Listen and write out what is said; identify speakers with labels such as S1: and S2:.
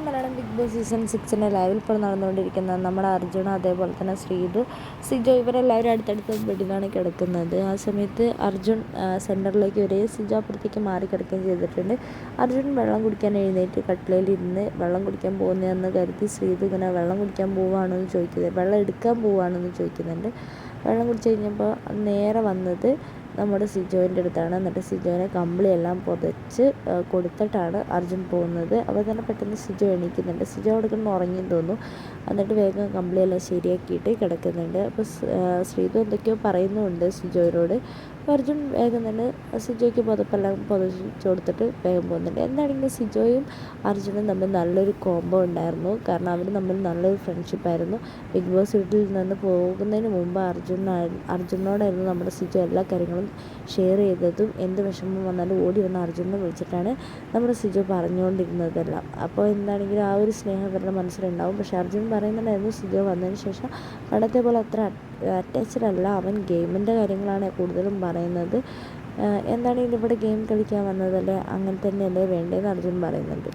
S1: നമസ്കാരം Malayalam big boss season സിക്സിന്റെ ലൈവിൽ ഇപ്പോൾ നടന്നുകൊണ്ടിരിക്കുന്ന നമ്മുടെ അർജുന അതേപോലെ തന്നെ ശ്രീതു സിജോ ഇവരെല്ലാവരും അടുത്തടുത്ത ബെഡിലാണ് കിടക്കുന്നത്. ആ സമയത്ത് അർജുൻ സെന്ററിലേക്ക് ഒരേ സിജോ അപ്പുറത്തേക്ക് മാറി കിടക്കുകയും ചെയ്തിട്ടുണ്ട്. അർജുൻ വെള്ളം കുടിക്കാൻ എഴുന്നേറ്റ് കട്ടിലയിൽ ഇരുന്ന് വെള്ളം കുടിക്കാൻ പോകുന്നതെന്ന് കരുതി ശ്രീതു ഇങ്ങനെ വെള്ളം കുടിക്കാൻ പോവുകയാണോ എന്ന് ചോദിക്കുന്നത് വെള്ളം എടുക്കാൻ പോവുകയാണോ എന്ന് ചോദിക്കുന്നുണ്ട്. വെള്ളം കുടിച്ച് കഴിഞ്ഞപ്പോൾ നേരെ വന്നത് നമ്മുടെ സിജോന്റെ അടുത്താണ്. എന്നിട്ട് സിജോനെ കമ്പിളിയെല്ലാം പുതച്ച് കൊടുത്തിട്ടാണ് അർജുൻ പോകുന്നത്. അപ്പോൾ തന്നെ പെട്ടെന്ന് സിജോ എണീക്കുന്നുണ്ട്. സിജോ അവിടെ കിടന്ന് ഉറങ്ങിയെന്ന് തോന്നുന്നു. എന്നിട്ട് വേഗം കമ്പിളിയെല്ലാം ശരിയാക്കിയിട്ട് കിടക്കുന്നുണ്ട്. അപ്പോൾ ശ്രീതു എന്തൊക്കെയോ പറയുന്നുണ്ട് സിജോയിനോട് അർജുൻ വേഗം തന്നെ സിജോയ്ക്ക് പുതപ്പെല്ലാം പുതച്ച് കൊടുത്തിട്ട് വേഗം പോകുന്നുണ്ട്. എന്താണെങ്കിലും സിജോയും അർജുനും തമ്മിൽ നല്ലൊരു കോംബോ ഉണ്ടായിരുന്നു. കാരണം അവർ തമ്മിൽ നല്ലൊരു ഫ്രണ്ട്ഷിപ്പായിരുന്നു ബിഗ് ബോസ് വീട്ടിൽ നിന്ന് പോകുന്നതിന് മുമ്പ് അർജുനായി അർജുനോടായിരുന്നു നമ്മുടെ സിജോ എല്ലാ കാര്യങ്ങളും ഷെയർ ചെയ്തതും എന്ത് വിഷമം വന്നാലും ഓടി വന്ന അർജുനെ വിളിച്ചിട്ടാണ് നമ്മുടെ സിജോ പറഞ്ഞുകൊണ്ടിരുന്നതെല്ലാം. അപ്പോൾ എന്താണെങ്കിലും ആ ഒരു സ്നേഹം അവരുടെ മനസ്സിലുണ്ടാവും. പക്ഷേ അർജുൻ പറയുന്നുണ്ടായിരുന്നു സിജോ വന്നതിന് ശേഷം പണ്ടത്തെ പോലെ അത്ര അറ്റാച്ച്ഡ് അല്ല അവൻ ഗെയിമിന്റെ കാര്യങ്ങളാണ് കൂടുതലും പറയുന്നത്. എന്താണ് ഇവിടെ ഗെയിം കളിക്കാൻ വന്നതല്ലേ അങ്ങനെ തന്നെയല്ലേ വേണ്ടതെന്ന് അർജുൻ പറയുന്നുണ്ട്.